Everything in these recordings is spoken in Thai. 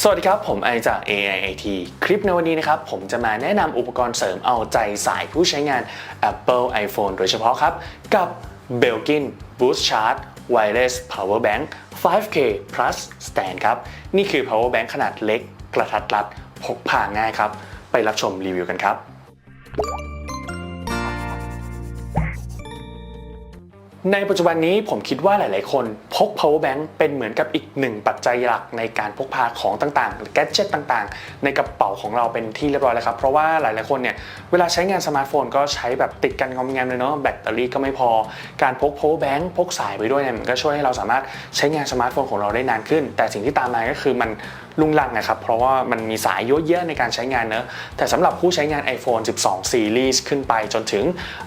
สวัสดีครับ ผมไอจาก AIIT คลิปในวันนี้นะครับ ผมจะมาแนะนำอุปกรณ์เสริมเอาใจสายผู้ใช้งาน Apple iPhone โดยเฉพาะครับ กับ Belkin Boost Charge Wireless Power Bank 5K Plus Stand ครับ นี่คือ Power Bank ขนาดเล็ก กระทัดรัด พกพาง่ายครับ ไปรับชมรีวิวกันครับ ในปัจจุบันนี้ผมคิดว่าหลาย ๆ คนพก power bank เป็นเหมือนกับอีกหนึ่งปัจจัยหลักในการพกพาของต่าง ๆ หรือแกจิตต่าง ๆ ในกระเป๋าของเราเป็นที่เรียบร้อยแล้วครับ เพราะว่าหลาย ๆ คนเนี่ยเวลาใช้งานสมาร์ทโฟนก็ใช้แบบติดกันงอมแงมเลยเนาะแบตเตอรี่ก็ไม่พอ การพก power bank พกสายไปด้วยเนี่ยมันก็ช่วยให้เราสามารถใช้งานสมาร์ทโฟนของเราได้นานขึ้น แต่สิ่งที่ตามมาก็คือมัน ลุงลังนะครับ เพราะว่ามันมีสายเยอะแยะในการใช้งานเนอะแต่สำหรับผู้ใช้งาน iPhone 12 Series ขึ้นไปจนถึง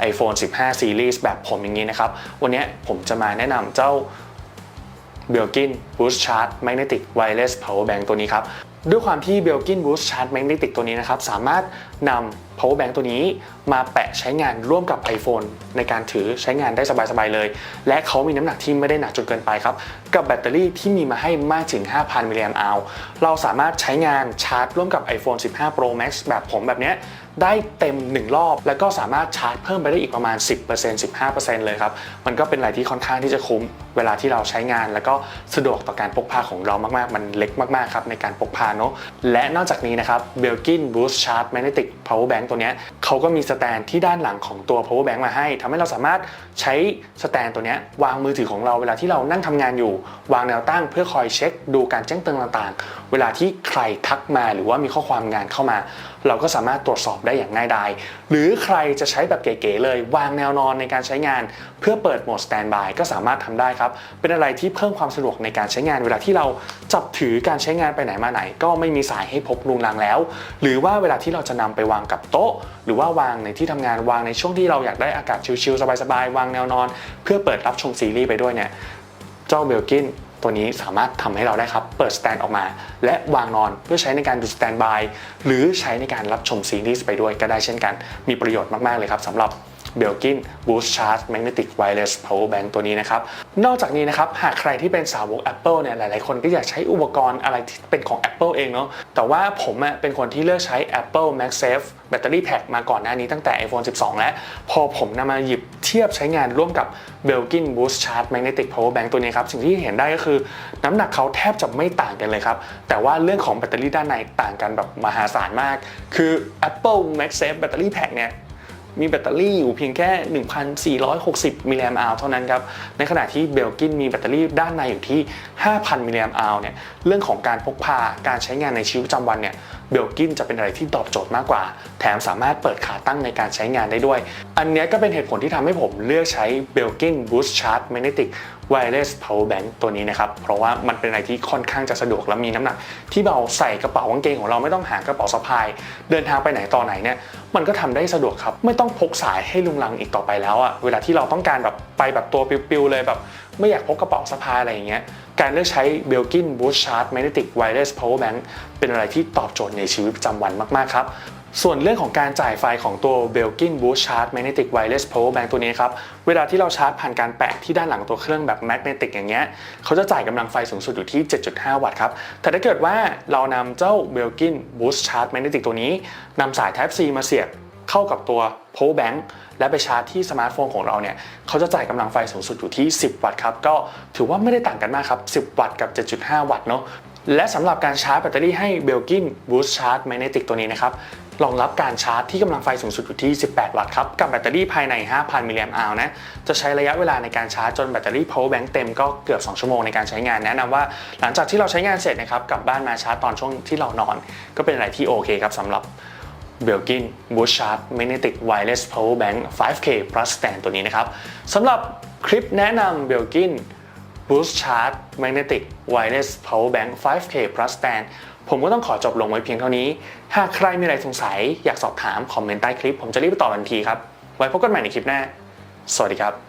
iPhone 15 Series แบบผมอย่างนี้นะครับ วันนี้ผมจะมาแนะนำเจ้า Belkin Boost Charge Magnetic Wireless Power Bank ตัวนี้ครับ ด้วยความที่ Belkin Boost Charge Magnetic ตัวนี้นะครับ สามารถนำ power bank ตัวนี้มาแปะใช้งานร่วมกับ iPhone ในการถือใช้งานได้สบายๆเลย และเขามีน้ำหนักที่ไม่ได้หนักจนเกินไปครับ กับแบตเตอรี่ที่มีมาให้มากถึง 5,000มิลลิแอมป์อาวเราสามารถใช้งานชาร์จร่วมกับ iPhone 15 Pro Max แบบผมแบบเนี้ยได้เต็ม 1 รอบ แล้วก็สามารถชาร์จเพิ่มไปได้อีกประมาณ 10% 15%เลยครับ มันก็เป็นอะไรที่ค่อนข้างที่จะคุ้ม เวลาที่เราใช้งาน แล้วก็สะดวกต่อการพกพาของเรามากๆ มันเล็กมากๆครับในการพกพาเนาะและนอกจากนี้นะครับ Belkin Boost Charge Magnetic Power Bank ตัวเนี้เขาก็มีสแตนที่ด้านหลังของตัว power bank มาให้ทำให้เราสามารถใช้สแตนตัวนี้วางมือถือของเราเวลาที่เรานั่งทำงานอยู่ วางแนวตั้งเพื่อคอยเช็คดูการแจ้งเตือนต่างๆ เวลาที่ใครทักมาหรือว่ามีข้อความงานเข้ามา เราก็สามารถตรวจสอบได้อย่างง่ายดายหรือใครจะใช้แบบเก๋ๆเลย วางแนวนอนในการใช้งาน เพื่อเปิดโหมด standby ก็สามารถทำได้ครับเป็นอะไรที่เพิ่มความสะดวกในการใช้งานเวลาที่เราจับถือการใช้งานไปไหนมาไหน ก็ไม่มีสายให้พกลุงลังแล้ว หรือว่าเวลาที่เราจะนำไปวางกับโต๊ะ หรือว่าวางในที่ทำงานวางในช่วงที่เราอยากได้อากาศชิลๆสบายๆวางแนวนอน เพื่อเปิดรับชมซีรีส์ไปด้วยเนี่ยเจ้าเบลกินตัวนี้สามารถทำให้เราได้ครับ เปิดสแตนออกมา และวางนอนเพื่อใช้ในการดูสแตนบายหรือใช้ในการรับชมซีรีส์ไปด้วยก็ได้เช่นกัน มีประโยชน์มากๆเลยครับสำหรับ Belkin Boost Charge Magnetic Wireless Power Bank ตัวนี้นะครับ นอกจากนี้นะครับ หากใครที่เป็นสาวก Apple เนี่ยหลายๆ คนก็อยากใช้อุปกรณ์อะไรที่เป็นของ Apple เองเนาะแต่ว่าผมอะเป็นคนที่เลือกใช้ Apple MagSafe Battery Pack มาก่อนหน้านี้ตั้งแต่ iPhone 12 และพอผมนำมาหยิบเทียบใช้งานร่วมกับ Belkin Boost Charge Magnetic Power Bank ตัวนี้ครับ สิ่งที่เห็นได้ก็คือน้ำหนักเขาแทบจะไม่ต่างกันเลยครับ แต่ว่าเรื่องของแบตเตอรี่ด้านในต่างกันแบบมหาศาลมาก คือ Apple MagSafe Battery Pack เนี่ย มีแบตเตอรี่อยู่เพียงแค่ 1,460มิลลิแอมป์อาวเท่านั้นครับ ในขณะที่เบลกินมีแบตเตอรี่ด้านในอยู่ที่ 5,000มิลลิแอมป์อาวเนี่ย เรื่องของการพกพาการใช้งานในชีวิตประจำวันเนี่ยเบลกินจะเป็นอะไรที่ตอบโจทย์มากกว่า แถมสามารถเปิดขาตั้งในการใช้งานได้ด้วย อันนี้ก็เป็นเหตุผลที่ทำให้ผมเลือกใช้ Belkin Boost Charge Magnetic Wireless Power Bank ตัวนี้นะครับ เพราะว่ามันเป็นอะไรที่ค่อนข้างจะสะดวกและมีน้ำหนัก ที่เบาใส่กระเป๋ากางเกงของเราไม่ต้องหากระเป๋าสะพาย เดินทางไปไหนต่อไหนเนี่ยมันก็ทำได้สะดวกครับ ไม่ต้องพกสายให้ลุงลังอีกต่อไปแล้วอะเวลาที่เราต้องการแบบไปแบบตัวปิวๆเลยแบบ ไม่อยากพกกระเป๋าสะพายอะไรอย่างเงี้ยการเลือกใช้ Belkin Boost Charge Magnetic Wireless Power Bank เป็นอะไรที่ตอบโจทย์ในชีวิตประจำวันมากๆครับส่วนเรื่องของการจ่ายไฟของตัว Belkin Boost Charge Magnetic Wireless Power Bank ตัวนี้ครับ เวลาที่เราชาร์จผ่านการแปะที่ด้านหลังตัวเครื่องแบบ Magnetic อย่างเงี้ยเขาจะจ่ายกำลังไฟสูงสุดอยู่ที่ 7.5 วัตต์ครับ แต่ถ้าเกิดว่าเรานำเจ้า Belkin Boost Charge Magnetic ตัวนี้นำสาย Type C มาเสียบ เข้ากับตัว power bank และไปชาร์จที่สมาร์ทโฟนของเราเนี่ยเขาจะจ่ายกำลังไฟสูงสุดอยู่ที่ 10 วัตต์ครับก็ถือว่าไม่ได้ต่างกันมากครับ 10 วัตต์กับ 7.5 วัตต์เนาะและสำหรับการชาร์จแบตเตอรี่ให้ Belkin Boost Charge Magnetic ตัวนี้นะครับรองรับการชาร์จที่กำลังไฟสูงสุดอยู่ที่ 18 วัตต์ครับ กับแบตเตอรี่ภายใน 5,000 มิลลิแอมป์อานะ จะใช้ระยะเวลาในการชาร์จจนแบตเตอรี่ power bank เต็มก็เกือบ 2 ชั่วโมงในการใช้งาน แนะนำว่าหลังจากที่เราใช้งานเสร็จนะครับ กลับบ้านมาชาร์จตอนช่วงที่เรานอน ก็เป็นอะไรที่โอเคครับสำหรับ Belkin Boost Charge Magnetic Wireless Power Bank 5K Plus Stand ตัวนี้นะครับสำหรับคลิปแนะนำ Belkin Boost Charge Magnetic Wireless Power Bank 5K Plus Stand ผมก็ต้องขอจบลงไว้เพียงเท่านี้ หากใครมีอะไรสงสัยอยากสอบถาม คอมเมนต์ใต้คลิป ผมจะรีบไปตอบทันทีครับ ไว้พบกันใหม่ในคลิปหน้า สวัสดีครับ